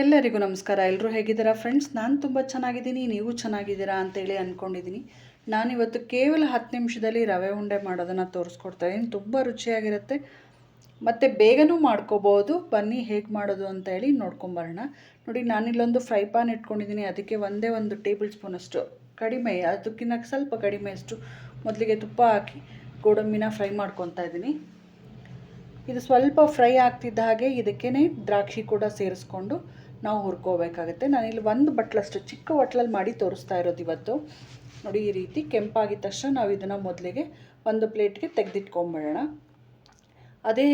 ಎಲ್ಲರಿಗೂ ನಮಸ್ಕಾರ. ಎಲ್ಲರೂ ಹೇಗಿದ್ದೀರಾ? ಫ್ರೆಂಡ್ಸ್ ನಾನು ತುಂಬ ಚೆನ್ನಾಗಿದ್ದೀನಿ. ನೀವು ಚೆನ್ನಾಗಿದ್ದೀರಾ ಅಂತೇಳಿ ಅಂದ್ಕೊಂಡಿದ್ದೀನಿ ನಾನಿವತ್ತು ಕೇವಲ ಹತ್ತು ನಿಮಿಷದಲ್ಲಿ ರವೆ ಉಂಡೆ ಮಾಡೋದನ್ನು ತೋರಿಸ್ಕೊಡ್ತಾ ಇದ್ದೀನಿ. ತುಂಬ ರುಚಿಯಾಗಿರುತ್ತೆ. ಮತ್ತು ಬೇಗನೂ ಮಾಡ್ಕೋಬೋದು. ಬನ್ನಿ ಹೇಗೆ ಮಾಡೋದು ಅಂತ ಹೇಳಿ ನೋಡ್ಕೊಂಬರೋಣ ನೋಡಿ, ನಾನಿಲ್ಲೊಂದು ಫ್ರೈ ಪ್ಯಾನ್ ಇಟ್ಕೊಂಡಿದ್ದೀನಿ. ಅದಕ್ಕೆ ಒಂದೇ ಒಂದು ಟೇಬಲ್ ಸ್ಪೂನಷ್ಟು ಕಡಿಮೆ ಅದಕ್ಕಿಂತ ಸ್ವಲ್ಪ ಕಡಿಮೆ ಅಷ್ಟು ಮೊದಲಿಗೆ ತುಪ್ಪ ಹಾಕಿ ಗೋಡಂಬಿನ ಫ್ರೈ ಮಾಡ್ಕೊತಾ ಇದ್ದೀನಿ. ಇದು ಸ್ವಲ್ಪ ಫ್ರೈ ಆಗ್ತಿದ್ದ ಹಾಗೆ ಇದಕ್ಕೇ ದ್ರಾಕ್ಷಿ ಕೂಡ ಸೇರಿಸ್ಕೊಂಡು ನಾವು ಹುರ್ಕೋಬೇಕಾಗುತ್ತೆ. ನಾನಿಲ್ಲಿ ಒಂದು ಬಟ್ಲಷ್ಟು ಚಿಕ್ಕ ಬಟ್ಲಲ್ಲಿ ಮಾಡಿ ತೋರಿಸ್ತಾ ಇರೋದು ಇವತ್ತು. ನೋಡಿ, ಈ ರೀತಿ ಕೆಂಪಾಗಿದ ತಕ್ಷಣ ನಾವು ಇದನ್ನು ಮೊದಲಿಗೆ ಒಂದು ಪ್ಲೇಟ್ಗೆ ತೆಗೆದಿಟ್ಕೊಂಬಿಡೋಣ. ಅದೇ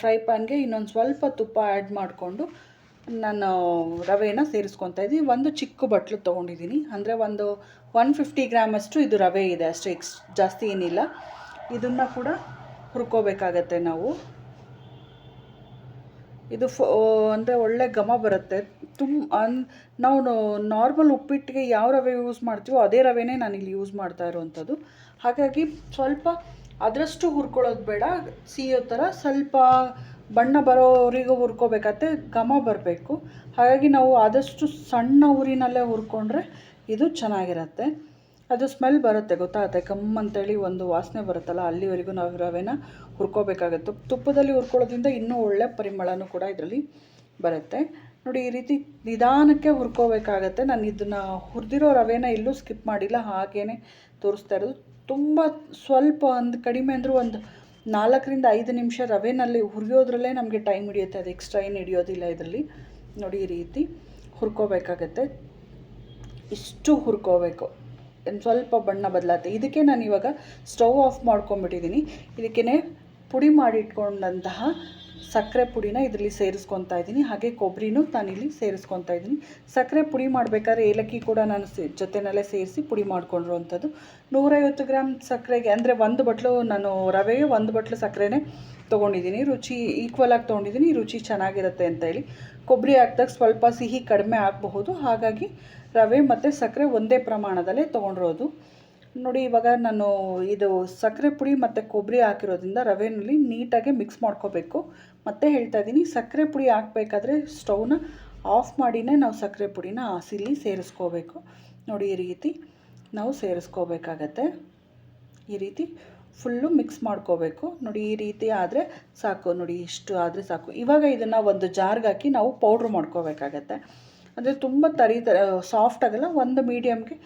ಫ್ರೈ ಪ್ಯಾನ್ಗೆ ಇನ್ನೊಂದು ಸ್ವಲ್ಪ ತುಪ್ಪ ಆ್ಯಡ್ ಮಾಡಿಕೊಂಡು ನಾನು ರವೆನ ಸೇರಿಸ್ಕೊತಾ ಇದ್ದೀನಿ. ಒಂದು ಚಿಕ್ಕ ಬಟ್ಲು ತೊಗೊಂಡಿದ್ದೀನಿ. ಅಂದರೆ ಒಂದು ಒನ್ ಫಿಫ್ಟಿ ಗ್ರಾಮಷ್ಟು ಇದು ರವೆ ಇದೆ. ಅಷ್ಟೇ ಎಕ್ಸ್, ಜಾಸ್ತಿ ಏನಿಲ್ಲ. ಇದನ್ನು ಕೂಡ ಹುರ್ಕೋಬೇಕಾಗತ್ತೆ ನಾವು. ಇದು ಫೋ ಅಂದರೆ ಒಳ್ಳೆ ಘಮ ಬರುತ್ತೆ. ತುಂಬ ಅನ್, ನಾವು ನಾರ್ಮಲ್ ಉಪ್ಪಿಟ್ಟಿಗೆ ಯಾವ ರವೆ ಯೂಸ್ ಮಾಡ್ತೀವೋ ಅದೇ ರವೆನೇ ನಾನಿಲ್ಲಿ ಯೂಸ್ ಮಾಡ್ತಾ ಇರುವಂಥದ್ದು. ಹಾಗಾಗಿ ಸ್ವಲ್ಪ ಅದರಷ್ಟು ಹುರ್ಕೊಳ್ಳೋದು ಬೇಡ. ಸಿಯೋ ಥರ ಸ್ವಲ್ಪ ಬಣ್ಣ ಬರೋವರಿಗೂ ಹುರ್ಕೋಬೇಕಾಗತ್ತೆ ಘಮ ಬರಬೇಕು. ಹಾಗಾಗಿ ನಾವು ಆದಷ್ಟು ಸಣ್ಣ ಊರಿನಲ್ಲೇ ಹುರ್ಕೊಂಡ್ರೆ ಇದು ಚೆನ್ನಾಗಿರುತ್ತೆ. ಅದು ಸ್ಮೆಲ್ ಬರುತ್ತೆ ಗೊತ್ತಾಗುತ್ತೆ ಕಮ್ ಅಂತೇಳಿ ಒಂದು ವಾಸನೆ ಬರುತ್ತಲ್ಲ, ಅಲ್ಲಿವರೆಗೂ ನಾವು ರವೆನ ಹುರ್ಕೋಬೇಕಾಗುತ್ತೆ. ತುಪ್ಪದಲ್ಲಿ ಹುರ್ಕೊಳ್ಳೋದ್ರಿಂದ ಇನ್ನೂ ಒಳ್ಳೆ ಪರಿಮಳನೂ ಕೂಡ ಇದರಲ್ಲಿ ಬರುತ್ತೆ. ನೋಡಿ, ಈ ರೀತಿ ನಿಧಾನಕ್ಕೆ ಹುರ್ಕೋಬೇಕಾಗತ್ತೆ. ನಾನು ಇದನ್ನು ಹುರಿದಿರೋ ರವೆನ ಎಲ್ಲೂ ಸ್ಕಿಪ್ ಮಾಡಿಲ್ಲ ಹಾಗೇ ತೋರಿಸ್ತಾ ಇರೋದು. ತುಂಬ ಸ್ವಲ್ಪ ಒಂದು ಕಡಿಮೆ ಅಂದರೂ ಒಂದು ನಾಲ್ಕರಿಂದ ಐದು ನಿಮಿಷ ರವೆನಲ್ಲಿ ಹುರಿಯೋದ್ರಲ್ಲೇ ನಮಗೆ ಟೈಮ್ ಹಿಡಿಯುತ್ತೆ. ಅದು ಎಕ್ಸ್ಟ್ರಾ ಏನು ಹಿಡಿಯೋದಿಲ್ಲ ಇದರಲ್ಲಿ. ನೋಡಿ, ಈ ರೀತಿ ಹುರ್ಕೋಬೇಕಾಗತ್ತೆ. ಇಷ್ಟು ಹುರ್ಕೋಬೇಕು. ಸ್ವಲ್ಪ ಬಣ್ಣ ಬದಲಾಗುತ್ತೆ ಇದಕ್ಕೆ ನಾನು ಇವಾಗ ಸ್ಟವ್ ಆಫ್ ಮಾಡ್ಕೊಂಬಿಟ್ಟಿದ್ದೀನಿ ಇದಕ್ಕೇ ಪುಡಿ ಮಾಡಿಟ್ಕೊಂಡಂತಹ ಸಕ್ಕರೆ ಪುಡಿನ ಇದರಲ್ಲಿ ಸೇರಿಸ್ಕೊತಾ ಇದ್ದೀನಿ. ಹಾಗೆ ಕೊಬ್ಬರಿನೂ ನಾನಿಲ್ಲಿ ಸೇರಿಸ್ಕೊತಾ ಇದ್ದೀನಿ. ಸಕ್ಕರೆ ಪುಡಿ ಮಾಡಬೇಕಾದ್ರೆ ಏಲಕ್ಕಿ ಕೂಡ ನಾನು ಸೇ ಜೊತೆನಲ್ಲೇ ಸೇರಿಸಿ ಪುಡಿ ಮಾಡ್ಕೊಂಡಿರುವಂಥದ್ದು. ನೂರೈವತ್ತು ಗ್ರಾಮ್ ಸಕ್ಕರೆಗೆ ಅಂದರೆ ಒಂದು ಬಟ್ಲು ನಾನು ರವೆಗೆ ಒಂದು ಬಟ್ಲು ಸಕ್ಕರೆನೇ ತೊಗೊಂಡಿದ್ದೀನಿ. ರುಚಿ ಈಕ್ವಲಾಗಿ ತೊಗೊಂಡಿದ್ದೀನಿ. ರುಚಿ ಚೆನ್ನಾಗಿರುತ್ತೆ ಅಂತ ಹೇಳಿ. ಕೊಬ್ಬರಿ ಹಾಕ್ದಾಗ ಸ್ವಲ್ಪ ಸಿಹಿ ಕಡಿಮೆ ಆಗಬಹುದು. ಹಾಗಾಗಿ ರವೆ ಮತ್ತು ಸಕ್ಕರೆ ಒಂದೇ ಪ್ರಮಾಣದಲ್ಲೇ ತೊಗೊಂಡಿರೋದು. ನೋಡಿ, ಇವಾಗ ನಾನು ಇದು ಸಕ್ಕರೆ ಪುಡಿ ಮತ್ತು ಕೊಬ್ಬರಿ ಹಾಕಿರೋದ್ರಿಂದ ರವೆನಲ್ಲಿ ನೀಟಾಗಿ ಮಿಕ್ಸ್ ಮಾಡ್ಕೋಬೇಕು. ಮತ್ತೆ ಹೇಳ್ತಾ ಇದ್ದೀನಿ, ಸಕ್ಕರೆ ಪುಡಿ ಹಾಕಬೇಕಾದ್ರೆ ಸ್ಟೌವ್ನ ಆಫ್ ಮಾಡಿನೇ ನಾವು ಸಕ್ಕರೆ ಪುಡಿನ ಹಸಿಲಿ ಸೇರಿಸ್ಕೋಬೇಕು. ನೋಡಿ, ಈ ರೀತಿ ನಾವು ಸೇರಿಸ್ಕೋಬೇಕಾಗತ್ತೆ. ಈ ರೀತಿ ಫುಲ್ಲು ಮಿಕ್ಸ್ ಮಾಡ್ಕೋಬೇಕು. ನೋಡಿ, ಈ ರೀತಿ ಆದರೆ ಸಾಕು. ನೋಡಿ, ಇಷ್ಟು ಆದರೆ ಸಾಕು. ಇವಾಗ ಇದನ್ನು ಒಂದು ಜಾರ್ಗೆ ಹಾಕಿ ನಾವು ಪೌಡ್ರ್ ಮಾಡ್ಕೋಬೇಕಾಗತ್ತೆ. ಅಂದರೆ ತುಂಬ ತರಿ ಸಾಫ್ಟ್ ಆಗಲ್ಲ, ಒಂದು ಮೀಡಿಯಮ್ಗೆ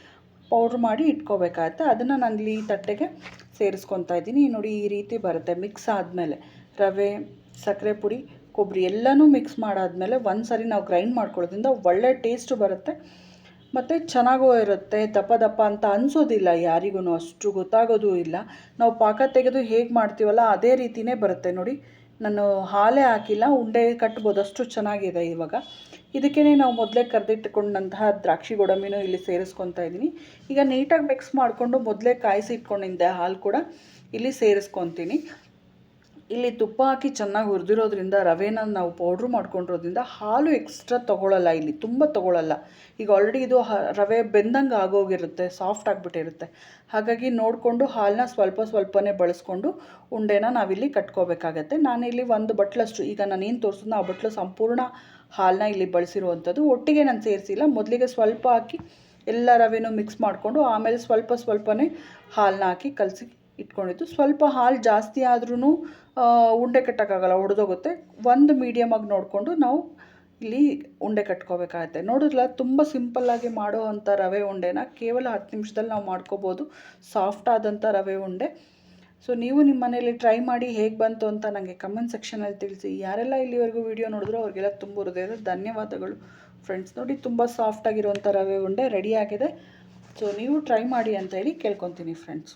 ಪೌಡ್ರ್ ಮಾಡಿ ಇಟ್ಕೋಬೇಕಾಗತ್ತೆ ಅದನ್ನು ನಾನು ಇಲ್ಲಿ ತಟ್ಟೆಗೆ ಸೇರಿಸ್ಕೊತಾ ಇದ್ದೀನಿ. ನೋಡಿ ಈ ರೀತಿ ಬರುತ್ತೆ. ಮಿಕ್ಸ್ ಆದಮೇಲೆ ರವೆ, ಸಕ್ಕರೆ ಪುಡಿ ಕೊಬ್ಬರಿ ಎಲ್ಲನೂ ಮಿಕ್ಸ್ ಮಾಡಾದಮೇಲೆ ಒಂದು ಸರಿ ನಾವು ಗ್ರೈಂಡ್ ಮಾಡ್ಕೊಳ್ಳೋದ್ರಿಂದ ಒಳ್ಳೆ ಟೇಸ್ಟು ಬರುತ್ತೆ. ಮತ್ತು ಚೆನ್ನಾಗೂ ಇರುತ್ತೆ. ದಪ್ಪ ದಪ್ಪ ಅಂತ ಅನಿಸೋದಿಲ್ಲ ಯಾರಿಗೂ ಅಷ್ಟು ಗೊತ್ತಾಗೋದು ಇಲ್ಲ. ನಾವು ಪಾಕ ತೆಗೆದು ಹೇಗೆ ಮಾಡ್ತೀವಲ್ಲ ಅದೇ ರೀತಿಯೇ ಬರುತ್ತೆ ನೋಡಿ. ನಾನು ಹಾಲೇ ಹಾಕಿಲ್ಲ, ಉಂಡೆ ಕಟ್ಬೋದು. ಅಷ್ಟು ಚೆನ್ನಾಗಿದೆ ಇವಾಗ. ಇದಕ್ಕೇ ನಾವು ಮೊದಲೇ ಕರೆದಿಟ್ಟುಕೊಂಡಂತಹ ದ್ರಾಕ್ಷಿ ಗೋಡಂಬಿನೂ ಇಲ್ಲಿ ಸೇರಿಸ್ಕೊತಾ ಇದ್ದೀನಿ. ಈಗ ನೀಟಾಗಿ ಮಿಕ್ಸ್ ಮಾಡಿಕೊಂಡು ಮೊದಲೇ ಕಾಯಿಸಿ ಇಟ್ಕೊಂಡಿದ್ದೆ ಹಾಲು ಕೂಡ ಇಲ್ಲಿ ಸೇರಿಸ್ಕೊತೀನಿ. ಇಲ್ಲಿ ತುಪ್ಪ ಹಾಕಿ ಚೆನ್ನಾಗಿ ಹುರಿದಿರೋದ್ರಿಂದ ರವೆನ ನಾವು ಪೌಡ್ರ್ ಮಾಡ್ಕೊಂಡಿರೋದ್ರಿಂದ ಹಾಲು ಎಕ್ಸ್ಟ್ರಾ ತೊಗೊಳ್ಳಲ್ಲ ಇಲ್ಲಿ, ತುಂಬ ತೊಗೊಳ್ಳಲ್ಲ ಈಗ ಆಲ್ರೆಡಿ ಇದು ರವೆ ಬೆಂದಂಗೆ ಆಗೋಗಿರುತ್ತೆ ಸಾಫ್ಟ್ ಆಗಿಬಿಟ್ಟಿರುತ್ತೆ. ಹಾಗಾಗಿ ನೋಡಿಕೊಂಡು ಹಾಲನ್ನ ಸ್ವಲ್ಪ ಸ್ವಲ್ಪನೇ ಬಳಸ್ಕೊಂಡು ಉಂಡೆನ ನಾವಿಲ್ಲಿ ಕಟ್ಕೋಬೇಕಾಗತ್ತೆ. ನಾನಿಲ್ಲಿ ಒಂದು ಬಟ್ಲಷ್ಟು, ಈಗ ನಾನು ಏನು ತೋರಿಸಿದ್ನೋ ಆ ಬಟ್ಲು ಸಂಪೂರ್ಣ ಹಾಲನ್ನ ಇಲ್ಲಿ ಬಳಸಿರುವಂಥದ್ದು. ಒಟ್ಟಿಗೆ ನಾನು ಸೇರಿಸಿಲ್ಲ. ಮೊದಲಿಗೆ ಸ್ವಲ್ಪ ಹಾಕಿ ಎಲ್ಲ ರವೆನೂ ಮಿಕ್ಸ್ ಮಾಡಿಕೊಂಡು ಆಮೇಲೆ ಸ್ವಲ್ಪ ಸ್ವಲ್ಪನೇ ಹಾಲನ್ನ ಹಾಕಿ ಕಲಸಿ ಇಟ್ಕೊಂಡಿದ್ದು. ಸ್ವಲ್ಪ ಹಾಲು ಜಾಸ್ತಿ ಆದ್ರೂ ಉಂಡೆ ಕಟ್ಟೋಕ್ಕಾಗಲ್ಲ, ಒಡೆದೋಗುತ್ತೆ. ಒಂದು ಮೀಡಿಯಮಾಗಿ ನೋಡಿಕೊಂಡು ನಾವು ಇಲ್ಲಿ ಉಂಡೆ ಕಟ್ಕೋಬೇಕಾಗತ್ತೆ. ನೋಡಿದ್ರಲ್ಲ ತುಂಬ ಸಿಂಪಲ್ಲಾಗಿ ಮಾಡೋ ಅಂಥ ರವೆ ಉಂಡೆನ ಕೇವಲ ಹತ್ತು ನಿಮಿಷದಲ್ಲಿ ನಾವು ಮಾಡ್ಕೋಬೋದು. ಸಾಫ್ಟ್ ಆದಂಥ ರವೆ ಉಂಡೆ. ಸೊ ನೀವು ನಿಮ್ಮ ಮನೇಲಿ ಟ್ರೈ ಮಾಡಿ ಹೇಗೆ ಬಂತು ಅಂತ ನನಗೆ ಕಮೆಂಟ್ ಸೆಕ್ಷನಲ್ಲಿ ತಿಳಿಸಿ. ಯಾರೆಲ್ಲ ಇಲ್ಲಿವರೆಗೂ ವೀಡಿಯೋ ನೋಡಿದ್ರು ಅವ್ರಿಗೆಲ್ಲ ತುಂಬ ಹೃದಯದ ಧನ್ಯವಾದಗಳು. ಫ್ರೆಂಡ್ಸ್ ನೋಡಿ ತುಂಬ ಸಾಫ್ಟಾಗಿರುವಂಥ ರವೆ ಉಂಡೆ ರೆಡಿಯಾಗಿದೆ ಸೊ ನೀವು ಟ್ರೈ ಮಾಡಿ ಅಂತ ಹೇಳಿ ಕೇಳ್ಕೊತೀನಿ ಫ್ರೆಂಡ್ಸ್